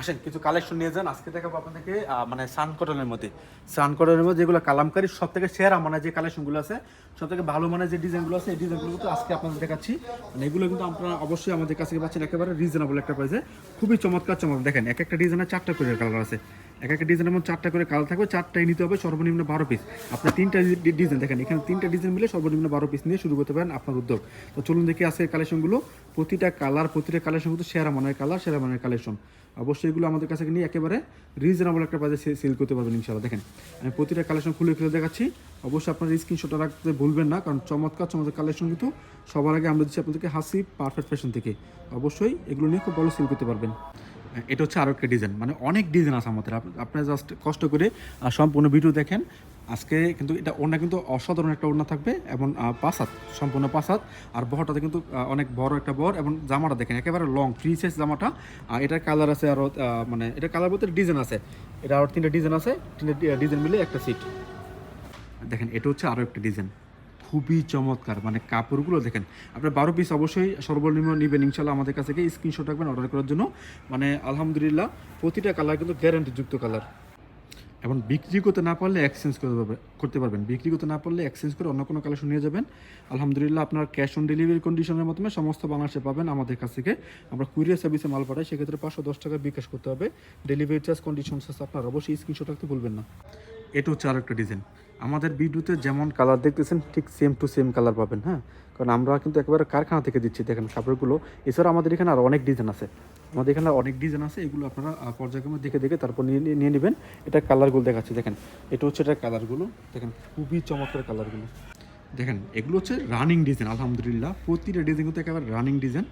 আসেন, কিছু কালেকশন নিয়ে যান। আজকে দেখাবো আপনাদেরকে মানে সান কটনের মধ্যে। সান কটনের মধ্যে যেগুলো কালামকারী সব থেকে সেরা মানে যে কালেকশনগুলো আছে সব থেকে ভালো মানে যে ডিজাইনগুলো আছে, এই ডিজাইনগুলো কিন্তু আজকে আপনাদের দেখাচ্ছি। মানে এগুলো কিন্তু আপনারা অবশ্যই আমাদের কাছে পাচ্ছেন একেবারে রিজনেবল একটা প্রাইসে খুবই চমৎকার চমৎকার। দেখেন, এক একটা ডিজাইনের চারটা করে কালার আছে। এক একটা ডিজাইনের মধ্যে চারটা করে কালার থাকবে, চারটাই নিতে হবে সর্বনিম্ন বারো পিস আপনার তিনটা ডিজাইন দেখেন, এখানে তিনটা ডিজাইন মিলে সর্বনিম্ন বারো পিস নিয়ে শুরু করতে পারেন আপনার উদ্যোগ। তো চলুন দেখি আজকের কালেকশনগুলো প্রতিটা কালার প্রতিটা কালেকশন কিন্তু সেরা মানের কালার সেরা মানের কালেকশন অবশ্যই এগুলো আমাদের কাছে নিয়ে একেবারে রিজনেবল একটা প্রাইসে সেল করতে পারবেন ইনশাআল্লাহ। দেখেন, আমি প্রতিটা কালেকশন খুলে খুলে দেখাচ্ছি। অবশ্যই আপনার স্ক্রিনশটটা রাখতে ভুলবেন না, কারণ চমৎকার চমৎকার কালেকশন কিন্তু সবার আগে আমরা দিচ্ছি আপনাদেরকে হাসি পারফেক্ট ফ্যাশন থেকে। অবশ্যই এগুলো নিয়ে খুব ভালো সেল করতে পারবেন। এটা হচ্ছে আরও একটা ডিজাইন মানে অনেক ডিজাইন আছে আমাদের। আপ- আপনারা জাস্ট কষ্ট করে সম্পূর্ণ ভিডিও দেখেন। আজকে কিন্তু এটা ওড়না কিন্তু অসাধারণ একটা ওড়না থাকবে এবং হাত সম্পূর্ণ পাঁচ হাত আর বহরটাতে কিন্তু অনেক বড় একটা বর এবং জামাটা দেখেন, একেবারে লং ফ্রি সাইজ জামাটা। আর এটার কালার আছে আরও মানে এটা কালার বলতে ডিজাইন আছে। এটা আরও তিনটা ডিজাইন আছে, তিনটা ডিজাইন মিলে একটা সিট দেখেন, এটা হচ্ছে আরও একটা ডিজাইন খুবই চমৎকার। মানে কাপড়গুলো দেখেন, আপনার বারো পিস অবশ্যই সর্বনিম্ন নেবেন ইনশাল্লাহ আমাদের কাছে গিয়ে স্ক্রিনশট রাখবেন অর্ডার করার জন্য। মানে আলহামদুলিল্লাহ, প্রতিটা কালার কিন্তু গ্যারান্টিযুক্ত কালার এবং বিক্রি করতে না পারলে এক্সচেঞ্জ করতে পারবে করতে পারবেন। বিক্রি করতে না পারলে এক্সচেঞ্জ করে অন্য কোনো কালেকশন নিয়ে যাবেন। আলহামদুলিল্লাহ, আপনার ক্যাশ অন ডেলিভারি কন্ডিশনের মাধ্যমে সমস্ত বাংলাদেশে পাবেন আমাদের কাছ থেকে। আমরা কুরিয়ার সার্ভিসে মাল পাঠাই, সেক্ষেত্রে পাঁচশো দশ টাকা বিকাশ করতে হবে। ডেলিভারি চার্জ কন্ডিশন আপনার, অবশ্যই স্ক্রিনশট রাখতে ভুলবেন না। এটা হচ্ছে আরেকটা ডিজাইন আমাদের ভিডিওতে যেমন কালার দেখতেছেন, ঠিক সেম টু সেম কালার পাবেন হ্যাঁ? কারণ আমরা কিন্তু একেবারে কারখানা থেকে দিচ্ছি, দেখেন কাপড়গুলো। এছাড়া আমাদের এখানে আর অনেক ডিজাইন আছে। আমাদের এখানে অনেক ডিজাইন আছে, এগুলো আপনারা পর্যায়ক্রমে দেখে দেখে তারপর নিয়ে- নিয়ে নেবেন। এটা কালারগুলো দেখাচ্ছে, দেখেন। এটা হচ্ছে এটা কালারগুলো দেখেন, খুবই চমৎকার কালারগুলো দেখেন, এগুলো হচ্ছে রানিং ডিজাইন আলহামদুলিল্লাহ। প্রতিটা ডিজাইন কিন্তু একেবারে রানিং ডিজাইন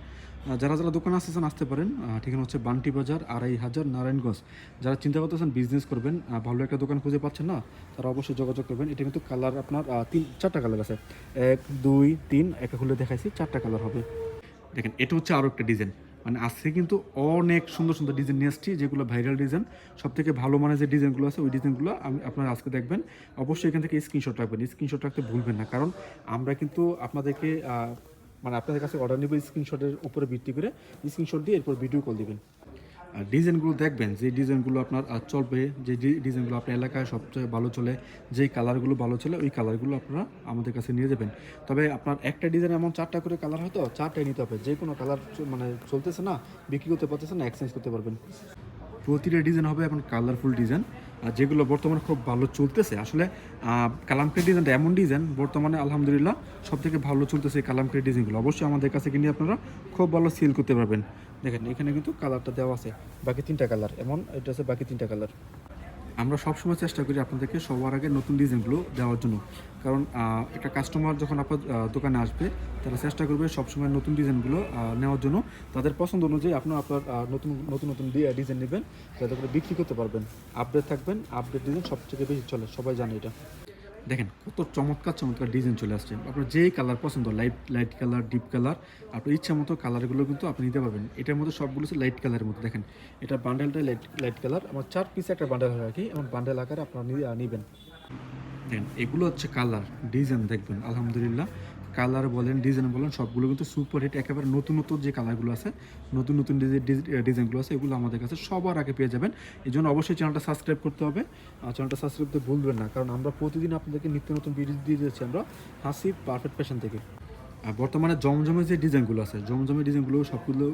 যারা যারা দোকানে আসতেছেন আসতে পারেন। ঠিকানা হচ্ছে বান্টি বাজার, আড়াই হাজার নারায়ণগঞ্জ। যারা চিন্তা করতেছেন বিজনেস করবেন ভালো একটা দোকান খুঁজে পাচ্ছেন না, তারা অবশ্যই যোগাযোগ করবেন। এটা কিন্তু কালার আপনার তিন, চারটা কালার আছে। এক, দুই, তিন, একা খুলে দেখাইছি, চারটা কালার হবে। দেখেন, এটা হচ্ছে আরও একটা ডিজাইন মানে আজকে কিন্তু অনেক সুন্দর সুন্দর ডিজাইন নিয়ে আসছি, যেগুলো ভাইরাল ডিজাইন সব থেকে ভালো মানের যে ডিজাইনগুলো আছে, ওই ডিজাইনগুলো আমি আপনারা আজকে দেখবেন। অবশ্যই এখান থেকে স্ক্রিনশট রাখবেন। স্ক্রিনশট রাখতে ভুলবেন না, কারণ আমরা কিন্তু আপনাদেরকে মানে আপনাদের কাছে অর্ডার নেব স্ক্রিনশটের উপরে ভিত্তি করে। স্ক্রিনশট দিয়ে এরপর ভিডিও কল দিবেন। ডিজাইনগুলো দেখবেন, যে ডিজাইনগুলো আপনার চলবে, যে ডিজাইনগুলো আপনার এলাকায় সবচেয়ে ভালো চলে যেই কালারগুলো ভালো চলে, ওই কালারগুলো আপনারা আমাদের কাছে নিয়ে যাবেন। তবে আপনার একটা ডিজাইন এমন চারটা করে কালার হয়তো চারটাই নিতে হবে। যে কোনো কালার মানে চলতেছে না, বিক্রি করতে পারতেছে না এক্সচেঞ্জ করতে পারবেন। প্রতিটা ডিজাইন হবে এখন কালারফুল ডিজাইন। আর যেগুলো বর্তমানে খুব ভালো চলতেছে, আসলে কালামকের ডিজাইনটা এমন ডিজাইন, বর্তমানে আলহামদুলিল্লাহ সব থেকে ভালো চলতেছে এই কালামকের ডিজাইনগুলো। অবশ্যই আমাদের কাছে কিনে আপনারা খুব ভালো সেল করতে পারবেন। দেখেন, এখানে কিন্তু কালারটা দেওয়া আছে, বাকি তিনটা কালার এমন, এটা আছে বাকি তিনটা কালার আমরা সবসময় চেষ্টা করি আপনাদেরকে সবার আগে নতুন ডিজাইনগুলো দেওয়ার জন্য। কারণ একটা কাস্টমার যখন আপনার দোকানে আসবে, তারা চেষ্টা করবে সবসময় নতুন ডিজাইনগুলো নেওয়ার জন্য। তাদের পছন্দ অনুযায়ী আপনার আপনার নতুন নতুন নতুন ডিজাইন নেবেন, যাতে করে বিক্রি করতে পারবেন। আপডেট থাকবেন, আপডেট ডিজাইন সবথেকে বেশি চলে, সবাই জানে এটা। দেখেন কত চমৎকার চমৎকার ডিজাইন চলে আসছে। আপনার যেই কালার পছন্দ light light colour deep colour আপনার ইচ্ছা মতো কালারগুলো কিন্তু আপনি নিতে পারবেন। এটার মধ্যে সবগুলো হচ্ছে লাইট কালারের মধ্যে। দেখেন, এটা বান্ডেলটা লাইট লাইট কালার আমার চার পিসে একটা বান্ডেল হয় আর কি এবং বান্ডেল আকারে আপনারা নিবেন। দেখেন, এগুলো হচ্ছে কালার ডিজাইন দেখবেন, আলহামদুলিল্লাহ। কালার বলেন ডিজাইন বলেন, সবগুলো কিন্তু সুপার হিট একেবারে নতুন নতুন যে কালারগুলো আছে, নতুন নতুন ডিজাইনগুলো আছে, এগুলো আমাদের কাছে সবার আগে পেয়ে যাবেন। এই জন্য অবশ্যই চ্যানেলটা সাবস্ক্রাইব করতে হবে। আর চ্যানেলটা সাবস্ক্রাইব করতে ভুলবেন না, কারণ আমরা প্রতিদিন আপনাদেরকে নিত্য নতুন ভিডিও দিয়ে যাচ্ছি আমরা হাসি পারফেক্ট ফ্যাশন থেকে। বর্তমানে জমজমের যে ডিজাইনগুলো আছে জমজমের ডিজাইনগুলো সবগুলো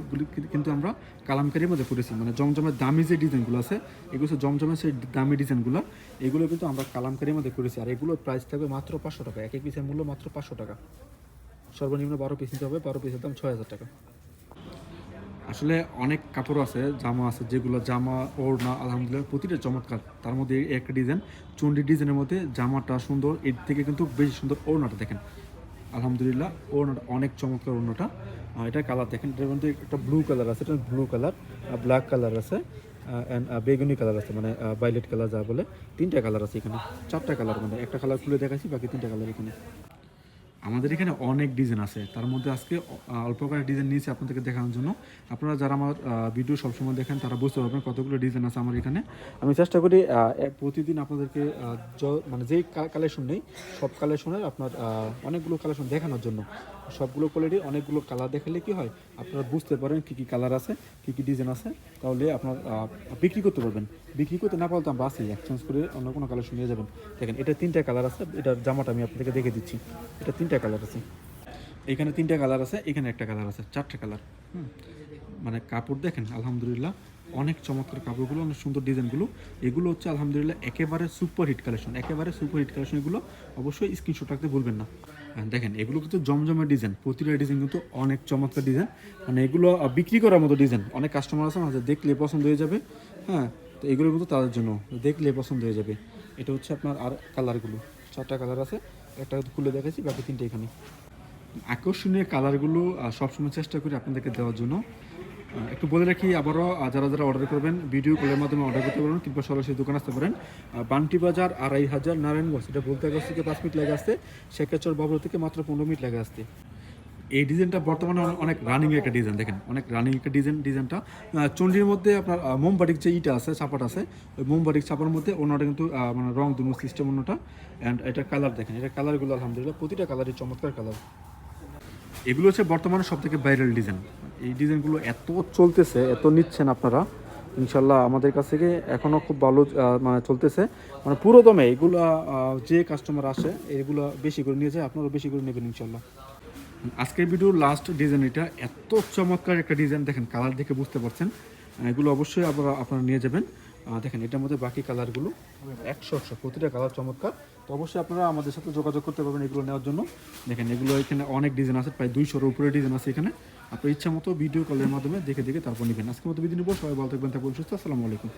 কিন্তু আমরা কালামকারির মধ্যে করেছি মানে জমজমের দামি যে ডিজাইনগুলো আছে, এগুলো জমজমের সেই দামি ডিজাইনগুলো। এগুলো কিন্তু আমরা কালামকারির মধ্যে করেছি। আর এগুলোর প্রাইস থাকবে মাত্র পাঁচশো টাকা। এক এক পিসের মূল্য মাত্র পাঁচশো টাকা। সর্বনিম্ন বারো পিস নিতে হবে। বারো পিসের দাম ছয় হাজার টাকা। আসলে অনেক কাপড় আছে, জামা আছে, যেগুলো জামা, ওড়না, আলহামদুলিল্লাহ প্রতিটা চমৎকার। তার মধ্যে একটা ডিজাইন চন্ডি ডিজাইনের মধ্যে জামাটা সুন্দর, এর থেকে কিন্তু বেশি সুন্দর ওড়নাটা দেখেন। আলহামদুলিল্লাহ, ওড়নাটা অনেক চমৎকার ওড়নাটা। এটা কালার দেখেন, এটার মধ্যে একটা ব্লু কালার আছে, এটা ব্লু কালার ব্ল্যাক কালার আছে অ্যান্ড বেগুনি কালার আছে মানে ভাইলেট কালার যা বলে, তিনটা কালার আছে এখানে, চারটা কালার মানে একটা কালার খুলে দেখাচ্ছি বাকি তিনটা কালার এখানে। আমাদের এখানে অনেক ডিজাইন আছে। তার মধ্যে আজকে অল্প কয়েক ডিজাইন নিয়েছি আপনাদেরকে দেখানোর জন্য। আপনারা যারা আমার ভিডিও সবসময় দেখেন, তারা বুঝতে পারবেন কতগুলো ডিজাইন আছে আমার এখানে। আমি চেষ্টা করি প্রতিদিন আপনাদেরকে মানে যেই কালেকশন নেই, সব কালেকশনের আপনার অনেকগুলো কালেকশন দেখানোর জন্য। সবগুলো কোয়ালিটি অনেকগুলো কালার দেখালে কি হয়? আপনারা বুঝতে পারেন কী কী কালার আছে, কী কী ডিজাইন আছে। তাহলে আপনার বিক্রি করতে পারবেন। বিক্রি করতে না পারলে তো আমরা আসি এক্সচেঞ্জ করে অন্য কোনো কালেকশন নিয়ে যাবেন। দেখেন, এটা তিনটা কালার আছে, এটার জামাটা আমি আপনাদেরকে দেখে দিচ্ছি। এটা তিনটা কালার আছে। এখানে তিনটা কালার আছে, এখানে একটা কালার আছে, চারটে কালার হুম। মানে কাপড় দেখেন, আলহামদুলিল্লাহ। অনেক চমৎকার কাপড়গুলো, অনেক সুন্দর ডিজাইনগুলো। এগুলো হচ্ছে আলহামদুলিল্লাহ একেবারে সুপার হিট কালেকশন একেবারে সুপার হিট কালেকশন এগুলো অবশ্যই স্ক্রিনশট রাখতে ভুলবেন না। দেখেন, এগুলো কিন্তু জমজমের ডিজাইন, প্রতিটা ডিজাইন কিন্তু অনেক চমৎকার ডিজাইন। মানে এগুলো বিক্রি করার মতো ডিজাইন, অনেক কাস্টমার আছে যে দেখলে পছন্দ হয়ে যাবে হ্যাঁ? তো এগুলো কিন্তু তাদের জন্য, দেখলে পছন্দ হয়ে যাবে। এটা হচ্ছে আপনার আর কালারগুলো, চারটা কালার আছে, একটা খুলে দেখাচ্ছি, বাকি তিনটে এখানে। আকর্ষণীয় কালারগুলো সবসময় চেষ্টা করি আপনাদেরকে দেওয়ার জন্য। একটু বলে রাখি আবারও যারা যারা অর্ডার করবেন ভিডিও কলের মাধ্যমে অর্ডার করতে পারবেন কিংবা সরাসরি দোকান আসতে পারেন। বান্টি বাজার আড়াই হাজার নারায়ণগঞ্জ এটা বলতে থেকে পাঁচ মিনিট লাগে আসতে শেখাচর বাবুর থেকে মাত্র পনেরো মিনিট লাগে আসতে এই ডিজাইনটা বর্তমানে অনেক- রানিং একটা ডিজাইন দেখেন অনেক রানিং একটা ডিজাইন ডিজাইনটা আহ, চণ্ডীর মধ্যে আপনার মোমবাটিক যে ইটা আছে চাপাট আছে ওই মোমবাটিক চাপার মধ্যে অন্যটা কিন্তু মানে রং দুনো সিস্টেম অন্যটা অ্যান্ড এটা কালার দেখেন এটা কালারগুলো আলহামদুলিল্লাহ প্রতিটা কালারই চমৎকার কালার এগুলো হচ্ছে বর্তমানে সব থেকে ভাইরাল ডিজাইন এই ডিজাইনগুলো এত চলতেছে, এত নিচ্ছেন আপনারা ইনশাল্লাহ আমাদের কাছ থেকে এখনও খুব ভালো মানে চলতেছে। মানে পুরো দমে এগুলো যে কাস্টমার আসে, এগুলো বেশি করে নিয়ে যায়, আপনারা বেশি করে নেবেন ইনশাল্লাহ আজকের ভিডিওর লাস্ট ডিজাইন এটা, এত চমৎকার একটা ডিজাইন দেখেন কালার দেখে বুঝতে পারছেন। এগুলো অবশ্যই আপনারা আপনারা নিয়ে যাবেন। দেখেন, এটার মধ্যে বাকি কালারগুলো একশো একশো, প্রতিটা কালার চমৎকার। তো অবশ্যই আপনারা আমাদের সাথে যোগাযোগ করতে পারবেন এগুলো নেওয়ার জন্য। দেখেন, এগুলো এখানে অনেক ডিজাইন আছে, প্রায় দুইশোর উপরে ডিজাইন আছে এখানে। আপনার ইচ্ছা মতো ভিডিও কলের মাধ্যমে দেখে দেখে তারপর নেবেন। আজকে মতো বিদিন সবাই ভালো থাকবেন থাকবেন, সুস্থ, আসসালামু আলাইকুম।